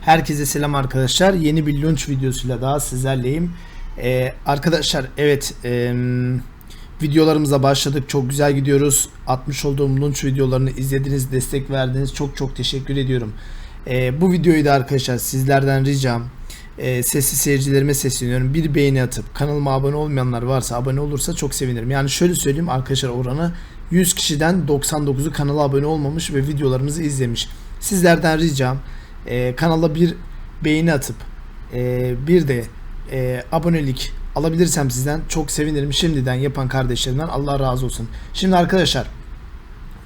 Herkese selam arkadaşlar. Yeni bir launch videosuyla daha sizlerleyim. Ee, arkadaşlar evet em, videolarımıza başladık. Çok güzel gidiyoruz. Atmış olduğum launch videolarını izlediniz, destek verdiniz. Çok çok teşekkür ediyorum. Ee, bu videoyu da arkadaşlar sizlerden ricam e, sesli seyircilerime sesleniyorum. Bir beğeni atıp kanalıma abone olmayanlar varsa abone olursa çok sevinirim. Yani şöyle söyleyeyim arkadaşlar oranı 100 kişiden 99'u kanala abone olmamış ve videolarımızı izlemiş. Sizlerden ricam e, kanala bir beğeni atıp e, bir de e, abonelik alabilirsem sizden çok sevinirim. Şimdiden yapan kardeşlerimden Allah razı olsun. Şimdi arkadaşlar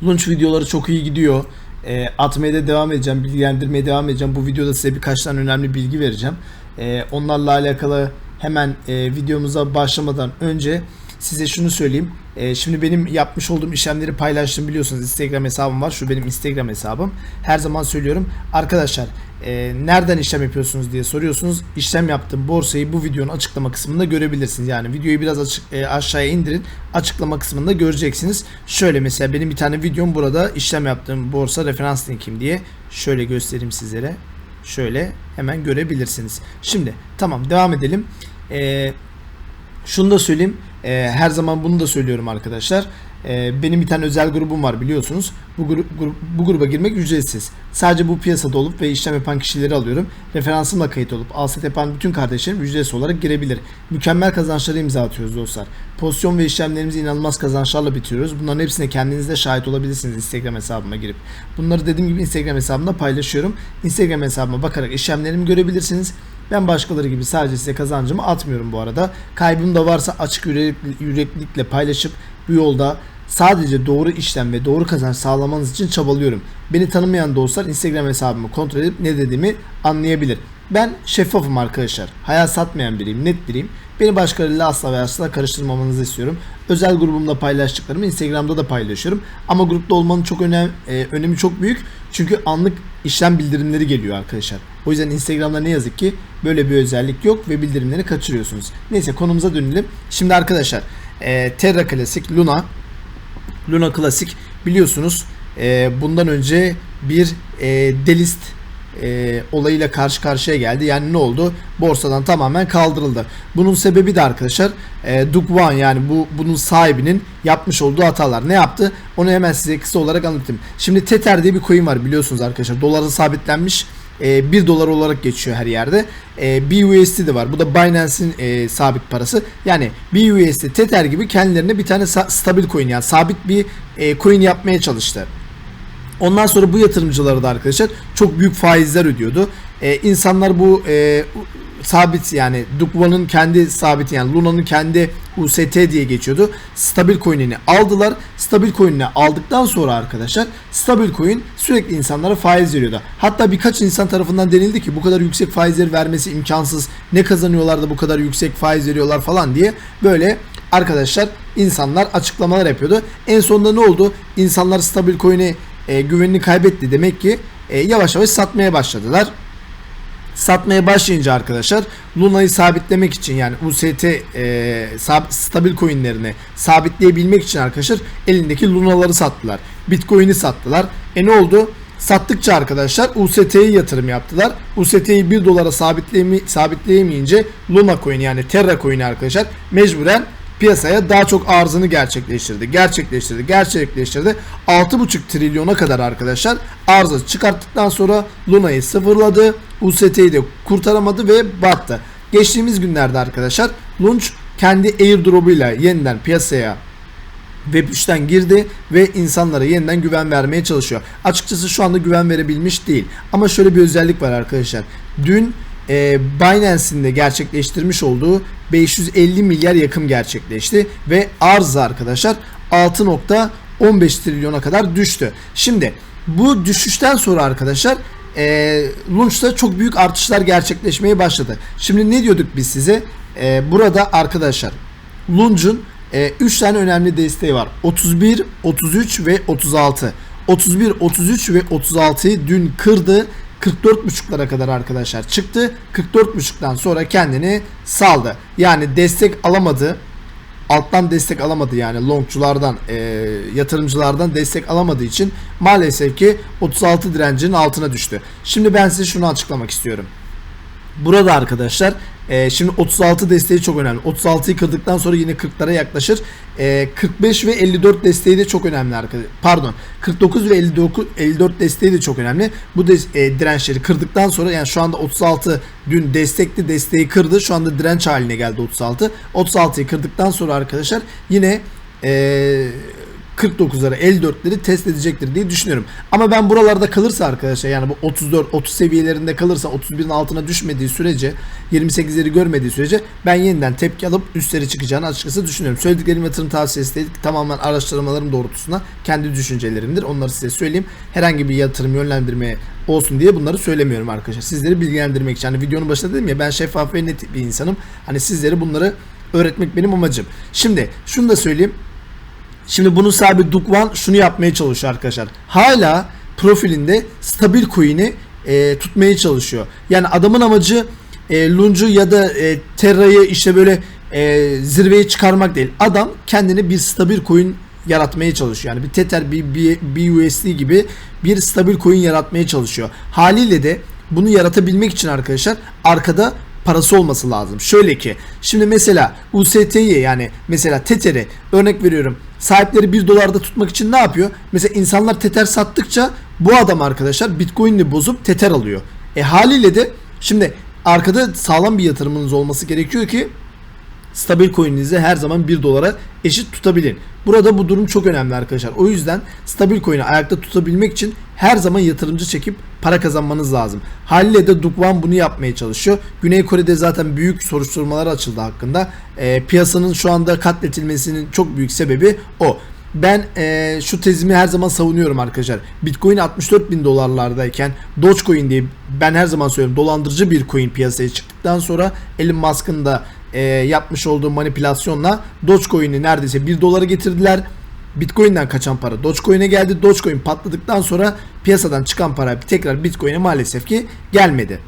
launch videoları çok iyi gidiyor. E, atmaya da devam edeceğim, bilgilendirmeye devam edeceğim. Bu videoda size birkaç tane önemli bilgi vereceğim. E, onlarla alakalı hemen e, videomuza başlamadan önce size şunu söyleyeyim. E, şimdi benim yapmış olduğum işlemleri paylaştım biliyorsunuz. Instagram hesabım var. Şu benim Instagram hesabım. Her zaman söylüyorum. Arkadaşlar e, nereden işlem yapıyorsunuz diye soruyorsunuz. İşlem yaptığım borsayı bu videonun açıklama kısmında görebilirsiniz. Yani videoyu biraz açık, e, aşağıya indirin. Açıklama kısmında göreceksiniz. Şöyle mesela benim bir tane videom burada işlem yaptığım borsa referans linkim diye. Şöyle göstereyim sizlere. Şöyle hemen görebilirsiniz. Şimdi tamam devam edelim. Eee şunu da söyleyeyim. E, her zaman bunu da söylüyorum arkadaşlar. E, benim bir tane özel grubum var biliyorsunuz. Bu, grup, grup- bu gruba girmek ücretsiz. Sadece bu piyasada olup ve işlem yapan kişileri alıyorum. Referansımla kayıt olup alsat yapan bütün kardeşlerim ücretsiz olarak girebilir. Mükemmel kazançlara imza atıyoruz dostlar. Pozisyon ve işlemlerimizi inanılmaz kazançlarla bitiriyoruz. Bunların hepsine kendiniz de şahit olabilirsiniz Instagram hesabıma girip. Bunları dediğim gibi Instagram hesabımda paylaşıyorum. Instagram hesabıma bakarak işlemlerimi görebilirsiniz. Ben başkaları gibi sadece size kazancımı atmıyorum bu arada. Kaybım da varsa açık yürekli- yüreklilikle paylaşıp bu yolda sadece doğru işlem ve doğru kazanç sağlamanız için çabalıyorum. Beni tanımayan dostlar Instagram hesabımı kontrol edip ne dediğimi anlayabilir. Ben şeffafım arkadaşlar. Hayal satmayan biriyim, net biriyim. Beni başkalarıyla asla ve asla karıştırmamanızı istiyorum. Özel grubumda paylaştıklarımı Instagram'da da paylaşıyorum. Ama grupta olmanın çok önem, e, önemi çok büyük. Çünkü anlık işlem bildirimleri geliyor arkadaşlar. O yüzden Instagram'da ne yazık ki böyle bir özellik yok ve bildirimleri kaçırıyorsunuz. Neyse konumuza dönelim. Şimdi arkadaşlar e, Terra Classic, Luna, Luna Classic biliyorsunuz e, bundan önce bir e, delist e, olayıyla karşı karşıya geldi. Yani ne oldu? Borsadan tamamen kaldırıldı. Bunun sebebi de arkadaşlar e, Duke One yani bu bunun sahibinin yapmış olduğu hatalar. Ne yaptı? Onu hemen size kısa olarak anlatayım. Şimdi Tether diye bir coin var biliyorsunuz arkadaşlar. Dolara sabitlenmiş. E, 1 dolar olarak geçiyor her yerde. E, BUSD de var. Bu da Binance'in e, sabit parası. Yani BUSD, Tether gibi kendilerine bir tane stabil coin yani sabit bir e, coin yapmaya çalıştı. Ondan sonra bu yatırımcıları da arkadaşlar çok büyük faizler ödüyordu. Ee, insanlar bu e, sabit yani Dukva'nın kendi sabiti yani Luna'nın kendi UST diye geçiyordu. Stabil coin'ini aldılar. Stabil coin'ini aldıktan sonra arkadaşlar stabil coin sürekli insanlara faiz veriyordu. Hatta birkaç insan tarafından denildi ki bu kadar yüksek faizleri vermesi imkansız. Ne kazanıyorlar da bu kadar yüksek faiz veriyorlar falan diye böyle arkadaşlar insanlar açıklamalar yapıyordu. En sonunda ne oldu? İnsanlar stabil coin'e e, güvenini kaybetti. Demek ki e, yavaş yavaş satmaya başladılar. Satmaya başlayınca arkadaşlar Luna'yı sabitlemek için yani UST e, sab- stabil coinlerini sabitleyebilmek için arkadaşlar elindeki Luna'ları sattılar. Bitcoin'i sattılar. E ne oldu? Sattıkça arkadaşlar UST'ye yatırım yaptılar. UST'yi 1 dolara sabitleyemeyince Luna coin yani Terra coin'i arkadaşlar mecburen piyasaya daha çok arzını gerçekleştirdi. Gerçekleştirdi. Gerçekleştirdi. 6,5 trilyona kadar arkadaşlar arzı çıkarttıktan sonra Luna'yı sıfırladı. UST'yi de kurtaramadı ve battı. Geçtiğimiz günlerde arkadaşlar Launch kendi airdrop'uyla yeniden piyasaya Web 3'ten girdi ve insanlara yeniden güven vermeye çalışıyor. Açıkçası şu anda güven verebilmiş değil. Ama şöyle bir özellik var arkadaşlar. Dün e, Binance'in de gerçekleştirmiş olduğu 550 milyar yakın gerçekleşti ve arz arkadaşlar 6.15 trilyona kadar düştü. Şimdi bu düşüşten sonra arkadaşlar e, Launch'ta çok büyük artışlar gerçekleşmeye başladı. Şimdi ne diyorduk biz size? E, burada arkadaşlar Launch'un 3 tane önemli desteği var. 31, 33 ve 36. 31, 33 ve 36'yı dün kırdı. 44.5'lara kadar arkadaşlar çıktı. 44.5'tan sonra kendini saldı. Yani destek alamadı. alttan destek alamadı yani longçulardan e, yatırımcılardan destek alamadığı için maalesef ki 36 direncinin altına düştü. Şimdi ben size şunu açıklamak istiyorum. Burada arkadaşlar e, şimdi 36 desteği çok önemli. 36'yı kırdıktan sonra yine 40'lara yaklaşır. E, 45 ve 54 desteği de çok önemli arkadaşlar. Pardon 49 ve 59 54 desteği de çok önemli. Bu des, e, dirençleri kırdıktan sonra yani şu anda 36 dün destekli desteği kırdı. Şu anda direnç haline geldi 36. 36'yı kırdıktan sonra arkadaşlar yine e, 49'ları 54'leri test edecektir diye düşünüyorum. Ama ben buralarda kalırsa arkadaşlar yani bu 34 30 seviyelerinde kalırsa 31'in altına düşmediği sürece 28'leri görmediği sürece ben yeniden tepki alıp üstleri çıkacağını açıkçası düşünüyorum. Söylediklerim yatırım tavsiyesi değil tamamen araştırmalarım doğrultusunda kendi düşüncelerimdir. Onları size söyleyeyim. Herhangi bir yatırım yönlendirmeye olsun diye bunları söylemiyorum arkadaşlar. Sizleri bilgilendirmek için. Hani videonun başında dedim ya ben şeffaf ve net bir insanım. Hani sizlere bunları öğretmek benim amacım. Şimdi şunu da söyleyeyim. Şimdi bunun sahibi Dukvan şunu yapmaya çalışıyor arkadaşlar. Hala profilinde stabil coin'i e, tutmaya çalışıyor. Yani adamın amacı e, Luncu ya da e, Terra'yı işte böyle e, zirveye çıkarmak değil. Adam kendine bir stabil coin yaratmaya çalışıyor. Yani bir Tether, bir, bir, bir USD gibi bir stabil coin yaratmaya çalışıyor. Haliyle de bunu yaratabilmek için arkadaşlar arkada parası olması lazım. Şöyle ki şimdi mesela UST'yi yani mesela Tether'i örnek veriyorum sahipleri 1 dolarda tutmak için ne yapıyor? Mesela insanlar Tether sattıkça bu adam arkadaşlar Bitcoin'i bozup Tether alıyor. E haliyle de şimdi arkada sağlam bir yatırımınız olması gerekiyor ki stabil coin'inizi her zaman 1 dolara eşit tutabilin. Burada bu durum çok önemli arkadaşlar. O yüzden stabil coin'i ayakta tutabilmek için her zaman yatırımcı çekip para kazanmanız lazım. Haliyle de Dukvan bunu yapmaya çalışıyor. Güney Kore'de zaten büyük soruşturmalar açıldı hakkında. E, piyasanın şu anda katletilmesinin çok büyük sebebi o. Ben e, şu tezimi her zaman savunuyorum arkadaşlar. Bitcoin 64 bin dolarlardayken Dogecoin diye ben her zaman söylüyorum dolandırıcı bir coin piyasaya çıktıktan sonra Elon Musk'ın da e, yapmış olduğu manipülasyonla Dogecoin'i neredeyse 1 dolara getirdiler. Bitcoin'den kaçan para Dogecoin'e geldi. Dogecoin patladıktan sonra piyasadan çıkan para tekrar Bitcoin'e maalesef ki gelmedi.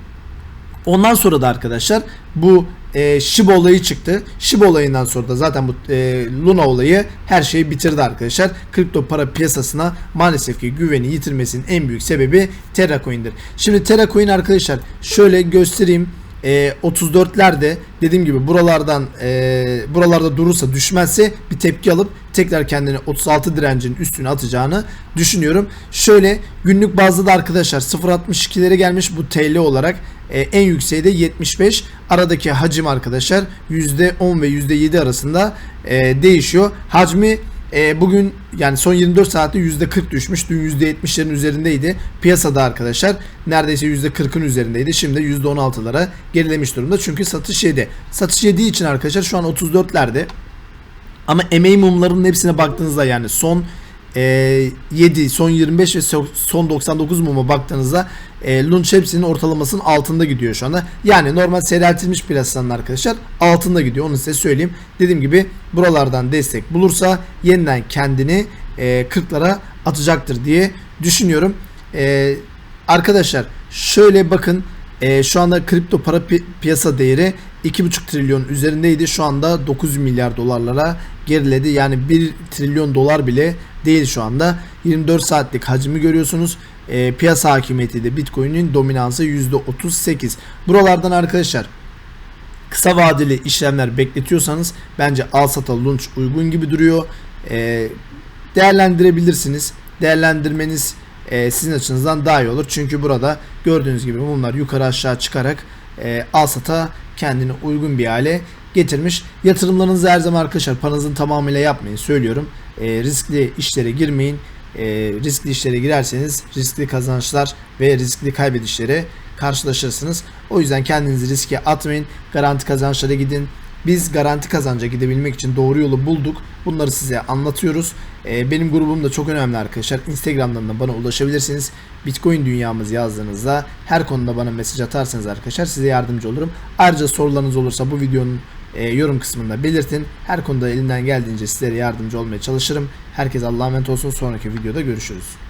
Ondan sonra da arkadaşlar bu e, Shiba olayı çıktı. Shiba olayından sonra da zaten bu e, Luna olayı her şeyi bitirdi arkadaşlar. Kripto para piyasasına maalesef ki güveni yitirmesinin en büyük sebebi Terra Coin'dir. Şimdi Terra Coin arkadaşlar şöyle göstereyim. E, 34'lerde dediğim gibi buralardan e, buralarda durursa düşmezse bir tepki alıp tekrar kendini 36 direncin üstüne atacağını düşünüyorum. Şöyle günlük bazda da arkadaşlar 0.62'lere gelmiş bu TL olarak e, en yükseği de 75 aradaki hacim arkadaşlar %10 ve %7 arasında e, değişiyor. Hacmi e, bugün yani son 24 saatte %40 düşmüş. Dün %70'lerin üzerindeydi. Piyasada arkadaşlar neredeyse %40'ın üzerindeydi. Şimdi %16'lara gerilemiş durumda. Çünkü satış yedi. Satış yediği için arkadaşlar şu an 34'lerde. Ama emeği mumlarının hepsine baktığınızda yani son e, 7, son 25 ve son 99 muma baktığınızda e, Lunch hepsinin ortalamasının altında gidiyor şu anda. Yani normal seyreltilmiş piyasanın arkadaşlar altında gidiyor. Onu size söyleyeyim. Dediğim gibi buralardan destek bulursa yeniden kendini e, 40'lara atacaktır diye düşünüyorum. E, arkadaşlar şöyle bakın e, şu anda kripto para pi- piyasa değeri 2,5 trilyon üzerindeydi. Şu anda 9 milyar dolarlara geriledi. Yani 1 trilyon dolar bile değil şu anda. 24 saatlik hacmi görüyorsunuz. E, piyasa hakimiyeti de Bitcoin'in dominansı %38. Buralardan arkadaşlar kısa vadeli işlemler bekletiyorsanız bence al sata launch uygun gibi duruyor. E, değerlendirebilirsiniz. Değerlendirmeniz e, sizin açınızdan daha iyi olur. Çünkü burada gördüğünüz gibi bunlar yukarı aşağı çıkarak e, al sata kendini uygun bir hale getirmiş. Yatırımlarınızı her zaman arkadaşlar paranızın tamamıyla yapmayın söylüyorum. E, riskli işlere girmeyin. E, riskli işlere girerseniz riskli kazançlar ve riskli kaybedişlere karşılaşırsınız. O yüzden kendinizi riske atmayın. Garanti kazançlara gidin. Biz garanti kazanca gidebilmek için doğru yolu bulduk. Bunları size anlatıyoruz. Ee, benim grubum da çok önemli arkadaşlar. Instagram'dan da bana ulaşabilirsiniz. Bitcoin dünyamız yazdığınızda her konuda bana mesaj atarsanız arkadaşlar size yardımcı olurum. Ayrıca sorularınız olursa bu videonun e, yorum kısmında belirtin. Her konuda elimden geldiğince sizlere yardımcı olmaya çalışırım. Herkes Allah'a emanet olsun. Sonraki videoda görüşürüz.